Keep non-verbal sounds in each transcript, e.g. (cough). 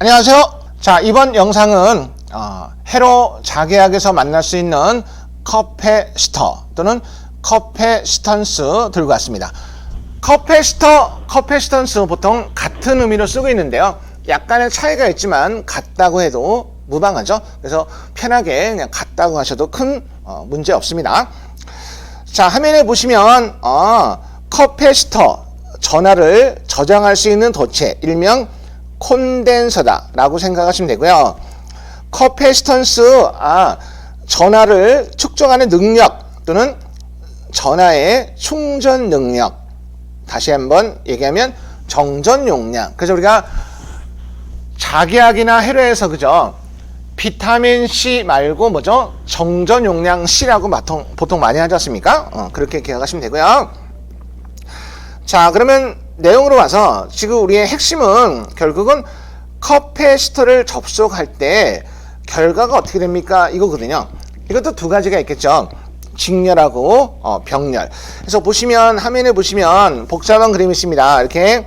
안녕하세요. 자, 이번 영상은 어, 해로 자계약에서 만날 수 있는 커페시터 또는 커페시턴스 들고 왔습니다. 커페시터, 커페시턴스 보통 같은 의미로 쓰고 있는데요. 약간의 차이가 있지만 같다고 해도 무방하죠. 그래서 편하게 그냥 같다고 하셔도 큰 어, 문제 없습니다. 자, 화면에 보시면 어, 커페시터 전화를 저장할 수 있는 도체 일명 콘덴서다라고 생각하시면 되고요. 커페시턴스 아 전화를 축적하는 능력 또는 전화의 충전 능력 다시 한번 얘기하면 정전 용량. 그래서 우리가 자기약이나 해로에서 그죠? 비타민 C 말고 뭐죠? 정전 용량 C라고 보통 많이 하지 않습니까? 어, 그렇게 기억하시면 되고요. 자, 그러면 내용으로 와서 지금 우리의 핵심은 결국은 커페시터를 접속할 때 결과가 어떻게 됩니까? 이거거든요. 이것도 두 가지가 있겠죠. 직렬하고 어, 병렬. 그래서 보시면 화면에 보시면 복잡한 그림이 있습니다. 이렇게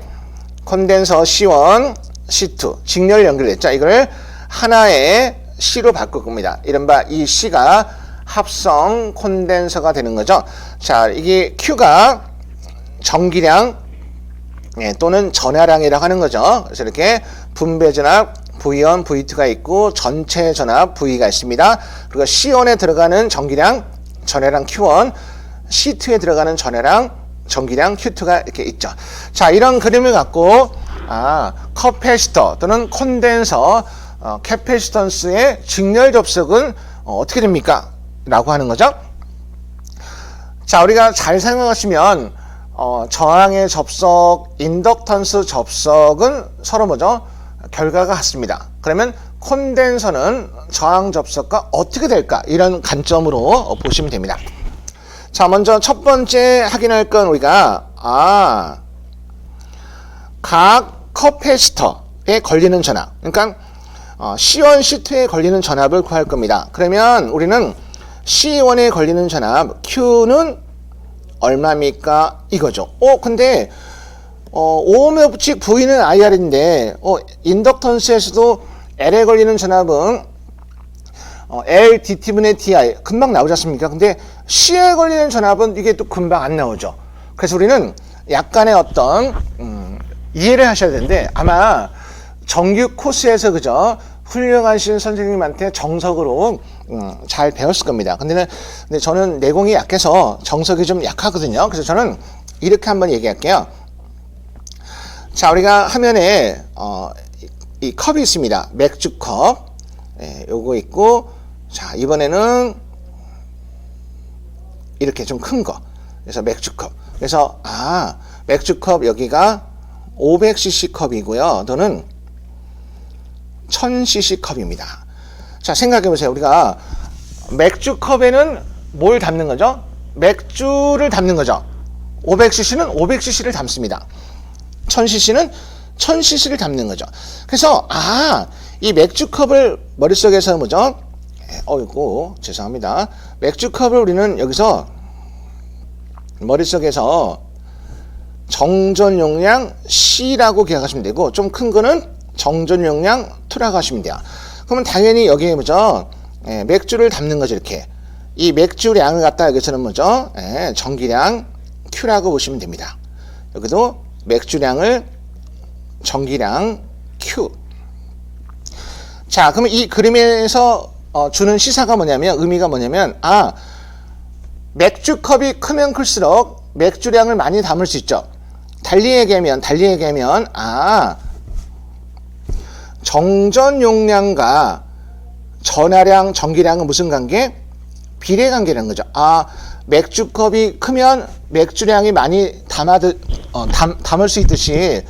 콘덴서 C1, C2 직렬 연결됐죠. 이걸 하나의 C로 바꿀 겁니다. 이른바 이 C가 합성 콘덴서가 되는 거죠. 자, 이게 Q가 전기량 예, 또는 전하량이라고 하는 거죠. 그래서 이렇게 분배 전압 V1, V2가 있고 전체 전압 V가 있습니다. 그리고 C1에 들어가는 전기량 전해량 Q1, C2에 들어가는 전해량 전기량 Q2가 이렇게 있죠. 자, 이런 그림을 갖고 아, 커패시터 또는 콘덴서 어, 캐패시턴스의 직렬 접속은 어, 어떻게 됩니까? 라고 하는 거죠. 자, 우리가 잘 생각하시면 어, 저항의 접속, 인덕턴스 접속은 서로 뭐죠? 결과가 같습니다. 그러면 콘덴서는 저항 접속과 어떻게 될까? 이런 관점으로 보시면 됩니다. 자, 먼저 첫 번째 확인할 건 우리가 아, 각 커패시터에 걸리는 전압. 그러니까 어, C1, C2에 걸리는 전압을 구할 겁니다. 그러면 우리는 C1에 걸리는 전압 Q는 얼마입니까? 이거죠. 어, 근데 어, 5옴의 법칙 V는 IR인데 어, 인덕턴스에서도 L에 걸리는 전압은 어, L DT분의 DI 금방 나오지 않습니까? 근데 C에 걸리는 전압은 이게 또 금방 안 나오죠. 그래서 우리는 약간의 어떤 음, 이해를 하셔야 되는데 아마 정규 코스에서 그죠 훌륭하신 선생님한테 정석으로 음, 잘 배웠을 겁니다. 근데는 근데 저는 내공이 약해서 정석이 좀 약하거든요. 그래서 저는 이렇게 한번 얘기할게요. 자, 우리가 화면에 어, 이, 이 컵이 있습니다. 맥주 컵. 예, 요거 있고 자, 이번에는 이렇게 좀 큰 거. 그래서 맥주 컵. 그래서 아, 맥주 컵 여기가 500cc 컵이고요. 또는 1000cc 컵입니다. 자, 생각해 보세요. 우리가 맥주 컵에는 뭘 담는 거죠? 맥주를 담는 거죠. 500cc는 500cc를 담습니다. 1000cc는 1000cc를 담는 거죠. 그래서 아, 이 맥주 컵을 머릿속에서 뭐죠? 에, 어이구, 죄송합니다. 맥주 컵을 우리는 여기서 머릿속에서 정전 용량 C라고 기억하시면 되고 좀 큰 거는 정전 용량 2라고 하시면 돼요. 그러면 당연히 여기에 뭐죠? 예, 맥주를 담는 거죠, 이렇게. 이 맥주량을 갖다 여기서는 뭐죠? 예, 전기량 Q라고 보시면 됩니다. 여기도 맥주량을 전기량 Q. 자, 그러면 이 그림에서 어, 주는 시사가 뭐냐면 의미가 뭐냐면 아 맥주컵이 크면 클수록 맥주량을 많이 담을 수 있죠. 달리 얘기하면 달리 얘기하면 아 정전 용량과 전하량, 전기량은 무슨 관계? 비례 관계라는 거죠. 아, 맥주컵이 크면 맥주량이 많이 담아 어, 담, 담을 수 있듯이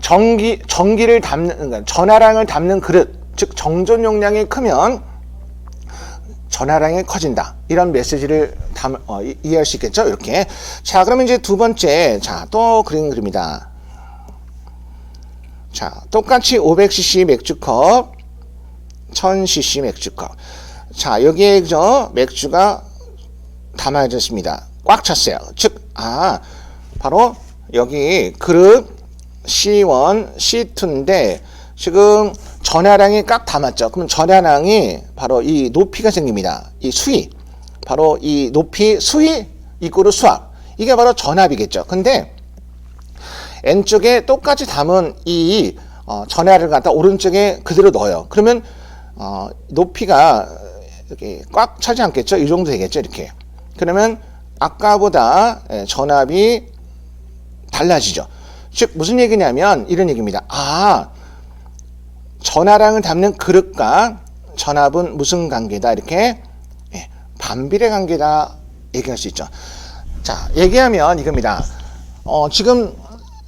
전기 전기를 담는 그러니까 전하량을 담는 그릇, 즉 정전 용량이 크면 전하량이 커진다. 이런 메시지를 담, 어, 이- 이해할 수 있겠죠? 이렇게. 자, 그러면 이제 두 번째, 자, 또 그린 그림이다. 자, 똑같이 500cc 맥주컵, 1000cc 맥주컵. 자, 여기에 그저 맥주가 담아졌습니다. 꽉 찼어요. 즉, 아, 바로 여기 그릇 C1, C2인데 지금 전하량이 깍 담았죠. 그럼 전하량이 바로 이 높이가 생깁니다. 이 수위. 바로 이 높이 수위 이꼬르 수압. 이게 바로 전압이겠죠. 근데 N쪽에 똑같이 담은 이 어, 전하를 갖다 오른쪽에 그대로 넣어요. 그러면 어, 높이가 이렇게 꽉 차지 않겠죠? 이 정도 되겠죠? 이렇게. 그러면 아까보다 예, 전압이 달라지죠. 즉 무슨 얘기냐면 이런 얘기입니다. 아 전하량을 담는 그릇과 전압은 무슨 관계다 이렇게 예, 반비례 관계다 얘기할 수 있죠. 자 얘기하면 이겁니다. 어, 지금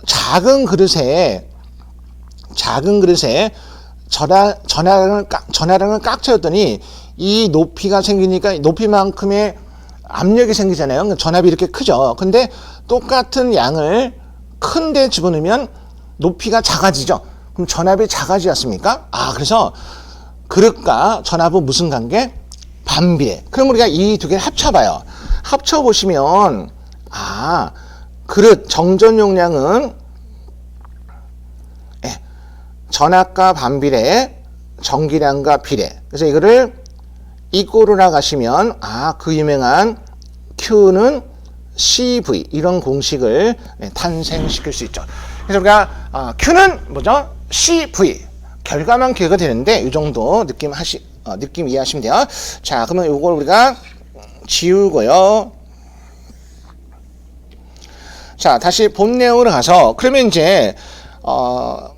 작은 그릇에 작은 그릇에 전하, 전하량을 깍, 전하량을 깍 채웠더니 이 높이가 생기니까 높이만큼의 압력이 생기잖아요. 그러니까 전압이 이렇게 크죠. 근데 똑같은 양을 큰 데 집어넣으면 높이가 작아지죠. 그럼 전압이 작아지지 않습니까? 아, 그래서 그릇과 전압은 무슨 관계? 반비례. 그럼 우리가 이 두 개를 합쳐봐요. 합쳐보시면, 아, 그릇 정전 용량은 예, 전압과 반비례, 전기량과 비례. 그래서 이거를 이꼬르라 가시면 아 그 유명한 Q는 CV 이런 공식을 예, 탄생시킬 수 있죠. 그래서 우리가 아, Q는 뭐죠? CV 결과만 기억이 되는데 이 정도 느낌 하시 어, 느낌 이해하시면 돼요. 자 그러면 이걸 우리가 지우고요. 자, 다시 본 내용으로 가서 그러면 이제 어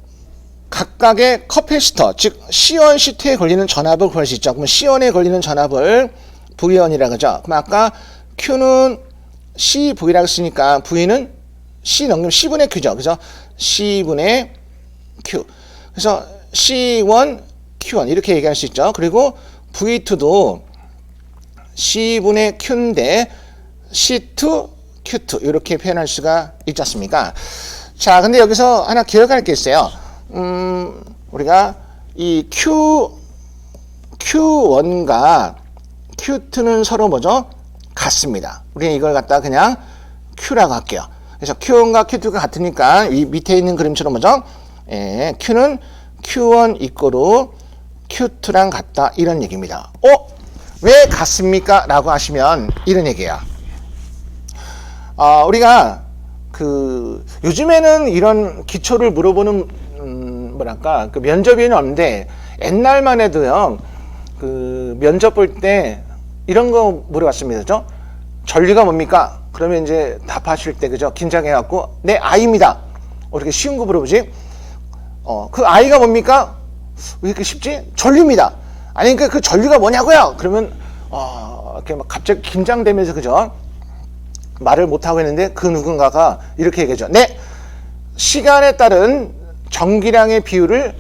각각의 커피시터, 즉 C1 시트에 걸리는 전압을 구할 수 있죠. 그러면 C1에 걸리는 전압을 V1이라 그러죠. 그럼 아까 Q는 CV라고 쓰니까 V는 C 넘기면 C분의 Q죠. 그래서 C분의 Q. 그래서 C1, Q1 이렇게 얘기할 수 있죠. 그리고 V2도 C분의 Q인데 C2, Q2 이렇게 표현할 수가 있지 않습니까? 자, 근데 여기서 하나 기억할 게 있어요. 음, 우리가 이 Q, Q1과 Q2는 서로 뭐죠? 같습니다. 우리는 이걸 갖다 그냥 Q라고 할게요. 그래서 Q1과 Q2가 같으니까 이 밑에 있는 그림처럼 뭐죠? 예, Q는 Q1 이꼬로 Q2랑 같다 이런 얘기입니다. 어? 왜 같습니까? 라고 하시면 이런 얘기예요. 아, 우리가 그 요즘에는 이런 기초를 물어보는 음, 뭐랄까 그 면접위는 없는데 옛날만 해도요 그 면접 볼 때 이런 거 물어봤습니다. 그죠? 전리가 뭡니까? 그러면 이제 답하실 때 그죠? 긴장해갖고 네 아이입니다. 어, 이렇게 쉬운 거 물어보지? 어, 그 아이가 뭡니까? 왜 이렇게 쉽지? 전류입니다. 아니, 그러니까 그 전류가 뭐냐고요? 그러면, 어, 이렇게 막 갑자기 긴장되면서, 그죠? 말을 못하고 있는데 그 누군가가 이렇게 얘기하죠. 네! 시간에 따른 전기량의 비율을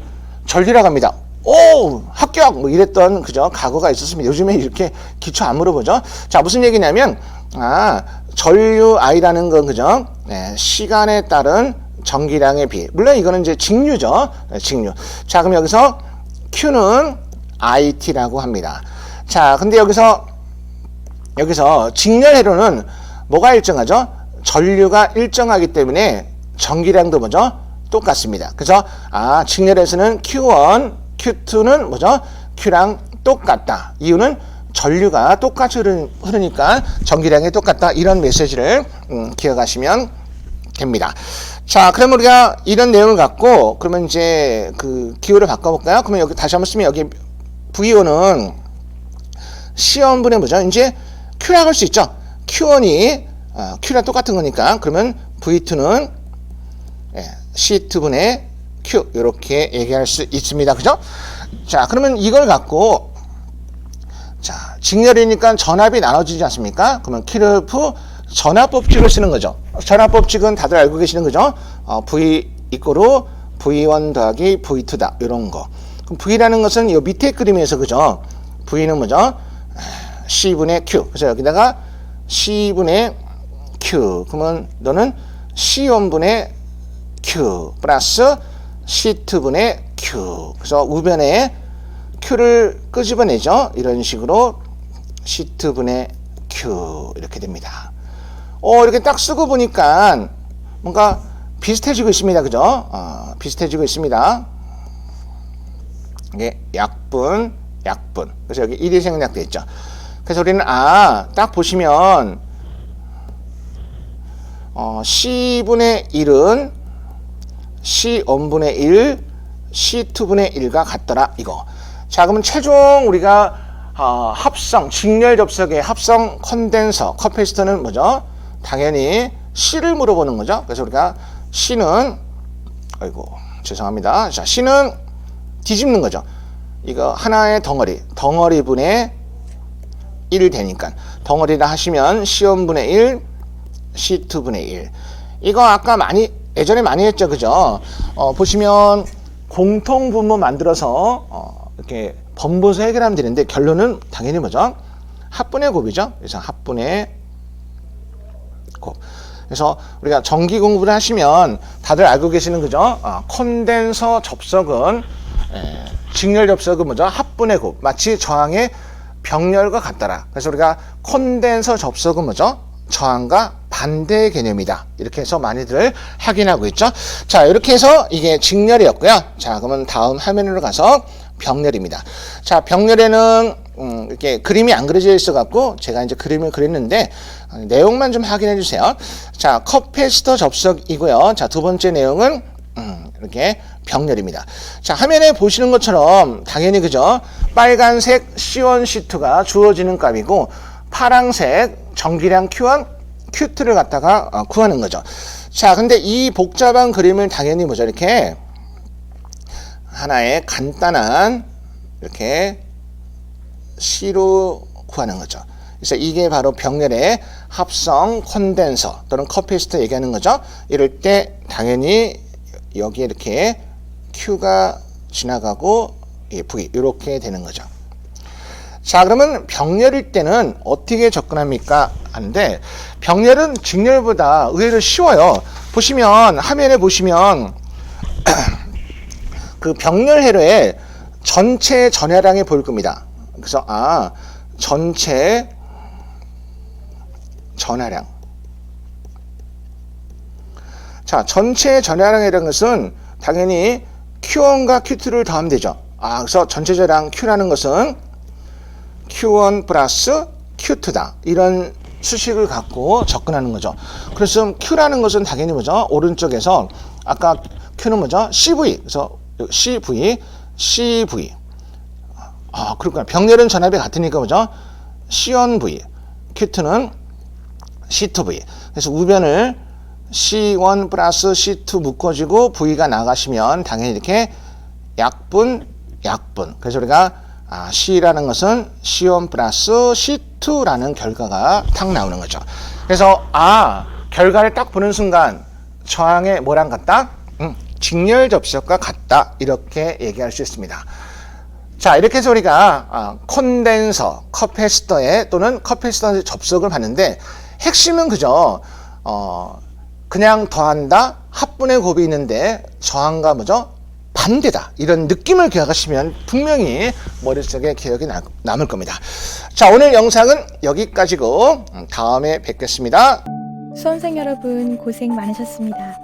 전류라고 합니다. 오! 합격! 뭐 이랬던, 그죠? 과거가 있었습니다. 요즘에 이렇게 기초 안 물어보죠? 자, 무슨 얘기냐면, 아, 전류 I라는 건, 그죠? 네, 시간에 따른 전기량의 비. 물론 이거는 이제 직류죠. 네, 직류. 자, 그럼 여기서 Q는 IT라고 합니다. 자, 근데 여기서 여기서 직렬회로는 뭐가 일정하죠? 전류가 일정하기 때문에 전기량도 뭐죠? 똑같습니다. 그래서 아, 직렬에서는 Q1, Q2는 뭐죠? Q랑 똑같다. 이유는 전류가 똑같이 흐르, 흐르니까 전기량이 똑같다. 이런 메시지를 음, 기억하시면 됩니다. 자, 그러면 우리가 이런 내용을 갖고 그러면 이제 그 기호를 바꿔볼까요? 그러면 여기 다시 한번 쓰면 여기 V1은 시험분의 뭐죠? 이제 Q라고 할 수 있죠. Q1이 어, Q랑 똑같은 거니까 그러면 V2는 예, C2분의 Q 이렇게 얘기할 수 있습니다. 그죠? 자, 그러면 이걸 갖고 자, 직렬이니까 전압이 나눠지지 않습니까? 그러면 키르프 전압 법칙을 쓰는 거죠. 전압 법칙은 다들 알고 계시는 거죠. 어, V 이꼬로 V1 더하기 V2다. 이런 거. 그럼 V라는 것은 이 밑에 그림에서 그죠. V는 뭐죠? C분의 Q. 그래서 여기다가 C분의 Q. 그러면 너는 C1분의 Q 플러스 C2분의 Q. 그래서 우변에 Q를 끄집어내죠. 이런 식으로 C2분의 Q 이렇게 됩니다. 어, 이렇게 딱 쓰고 보니까 뭔가 비슷해지고 있습니다. 그죠? 어, 비슷해지고 있습니다. 이게 약분, 약분. 그래서 여기 1이 생략돼 있죠. 그래서 우리는 아, 딱 보시면 어, C분의 1은 C1분의 1, C2분의 1가 같더라 이거. 자 그러면 최종 우리가 어, 합성, 직렬 접속의 합성 컨덴서, 커피스터는 뭐죠? 당연히 C를 물어보는 거죠. 그래서 우리가 C는 아이고 죄송합니다. 자 C는 뒤집는 거죠. 이거 하나의 덩어리, 덩어리분의 1 되니까 덩어리라 하시면 C1분의 1, C2분의 1. 이거 아까 많이 예전에 많이 했죠, 그죠? 어, 보시면 공통 분모 만들어서 어, 이렇게 번분수 해결하면 되는데 결론은 당연히 뭐죠? 합분의 곱이죠. 그래서 합분의 곱. 그래서 우리가 전기 공부를 하시면 다들 알고 계시는 그죠? 어, 콘덴서 접속은 에, 직렬 접속은 뭐죠? 합분의 곱. 마치 저항의 병렬과 같더라. 그래서 우리가 콘덴서 접속은 뭐죠? 저항과 반대의 개념이다. 이렇게 해서 많이들 확인하고 있죠. 자, 이렇게 해서 이게 직렬이었고요. 자, 그러면 다음 화면으로 가서 병렬입니다. 자, 병렬에는 음, 이렇게 그림이 안 그려져 있어 갖고 제가 이제 그림을 그렸는데 어, 내용만 좀 확인해 주세요. 자, 컵페스터 접속이고요. 자, 두 번째 내용은 음, 이렇게 병렬입니다. 자, 화면에 보시는 것처럼 당연히 그죠? 빨간색 C1, C2가 주어지는 값이고 파랑색 전기량 Q1, Q2를 갖다가 어, 구하는 거죠. 자, 근데 이 복잡한 그림을 당연히 뭐죠? 이렇게 하나의 간단한 이렇게 C로 구하는 거죠. 그래서 이게 바로 병렬의 합성 콘덴서 또는 커피스터 얘기하는 거죠. 이럴 때 당연히 여기에 이렇게 Q가 지나가고 이 V 이렇게 되는 거죠. 자 그러면 병렬일 때는 어떻게 접근합니까? 하는데 병렬은 직렬보다 의외로 쉬워요. 보시면 화면에 보시면 (clears throat) 그 병렬 회로에 전체 전야량이 보일 겁니다. 그래서 아 전체 전하량. 자, 전체 전하량이라는 것은 당연히 Q1과 Q2를 더하면 되죠. 아, 그래서 전체 전량 Q라는 것은 Q1 플러스 Q2다. 이런 수식을 갖고 접근하는 거죠. 그래서 Q라는 것은 당연히 뭐죠? 오른쪽에서 아까 Q는 뭐죠? CV. 그래서 CV, CV. 아, 그렇구나. 병렬은 전압이 같으니까 뭐죠? C1V, Q2는 C2V. 그래서 우변을 C1 플러스 C2 묶어지고 V가 나가시면 당연히 이렇게 약분, 약분. 그래서 우리가 아, C라는 것은 C1 플러스 C2라는 결과가 탁 나오는 거죠. 그래서 아, 결과를 딱 보는 순간 저항의 뭐랑 같다? 음, 직렬 접속과 같다. 이렇게 얘기할 수 있습니다. 자, 이렇게 해서 우리가 아, 콘덴서, 커패시터에 또는 커패시터 접속을 봤는데 핵심은 그죠. 어, 그냥 더한다, 합분의 곱이 있는데 저항과 뭐죠? 반대다. 이런 느낌을 기억하시면 분명히 머릿속에 기억이 나- 남을 겁니다. 자, 오늘 영상은 여기까지고 음, 다음에 뵙겠습니다. 수험생 여러분 고생 많으셨습니다.